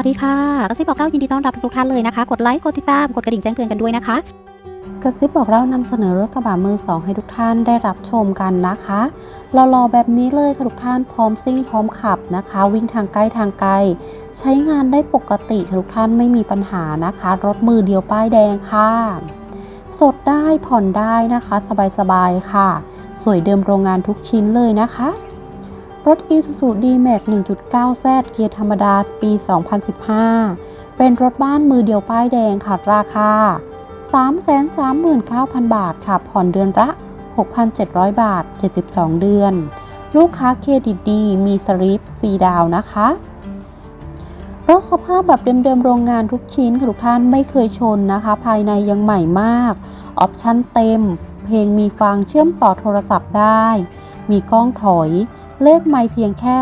วัสดีค่ะกระซิบบอกเล่ายินดีต้อนรับทุกท่านเลยนะคะ กดไลค์ กดติดตาม กดกระดิ่งแจ้งเตือนกันด้วยนะคะกระซิบบอกเล่านำเสนอรถกระบะมือสองให้ทุกท่านได้รับชมกันนะคะรอๆแบบนี้เลยค่ะทุกท่านพร้อมซิ่งพร้อมขับนะคะ วิ่งทางใกล้ทางไกล ใช้งานได้ปกติค่ะทุกท่านไม่มีปัญหานะคะ รถมือเดียวป้ายแดงค่ะ สดได้ผ่อนได้นะคะ สบายๆค่ะ สวยเดิมโรงงานทุกชิ้นเลยนะคะ รถ Isuzu D-Max 1.9Z เกียร์ธรรมดาปี 2015 เป็นรถบ้านมือเดียวป้ายแดงค่ะราคา 339,000 บาทค่ะ ผ่อนเดือนละ 6,700 บาท 72 เดือน ลูกค้าเครดิตดี มีสลิปฟรีดาวน์นะคะ รถสภาพแบบเดิมๆ โรงงานทุกชิ้นค่ะทุกท่านไม่เคยชนนะคะ ภายในยังใหม่มาก ออปชั่นเต็ม เพลงมีฟังเชื่อมต่อโทรศัพท์ได้ มีกล้องถอย เลขไม่เพียงแค่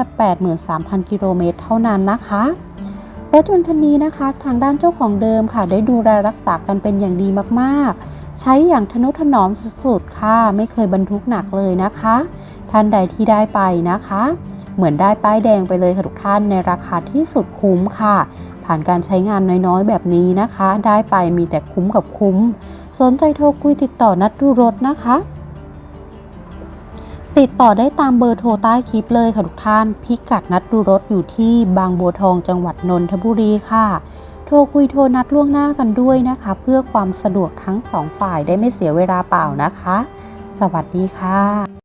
83,000 กิโลเมตรเท่านั้นนะคะ รถยนต์คันนี้นะคะ ทางด้านเจ้าของเดิมค่ะ ได้ดูแลรักษากันเป็นอย่างดีมากๆ ใช้อย่างทนุถนอมสุดๆ ค่ะ ไม่เคยบรรทุกหนักเลยนะคะ ท่านใดที่ได้ไปนะคะ เหมือนได้ป้ายแดงไปเลยค่ะทุกท่านในราคาที่สุดคุ้มค่ะ ผ่านการใช้งานน้อยๆ แบบนี้นะคะ ได้ไปมีแต่คุ้มกับคุ้ม สนใจโทรคุยติดต่อนัดดูรถนะคะ ติดต่อได้ตามเบอร์โทรใต้คลิปเลยค่ะทุกท่าน พิกัดนัดดูรถอยู่ที่บางบัวทองจังหวัดนนทบุรีค่ะ โทรคุยโทรนัดล่วงหน้ากันด้วยนะคะ เพื่อความสะดวกทั้งสองฝ่ายได้ไม่เสียเวลาเปล่านะคะ สวัสดีค่ะ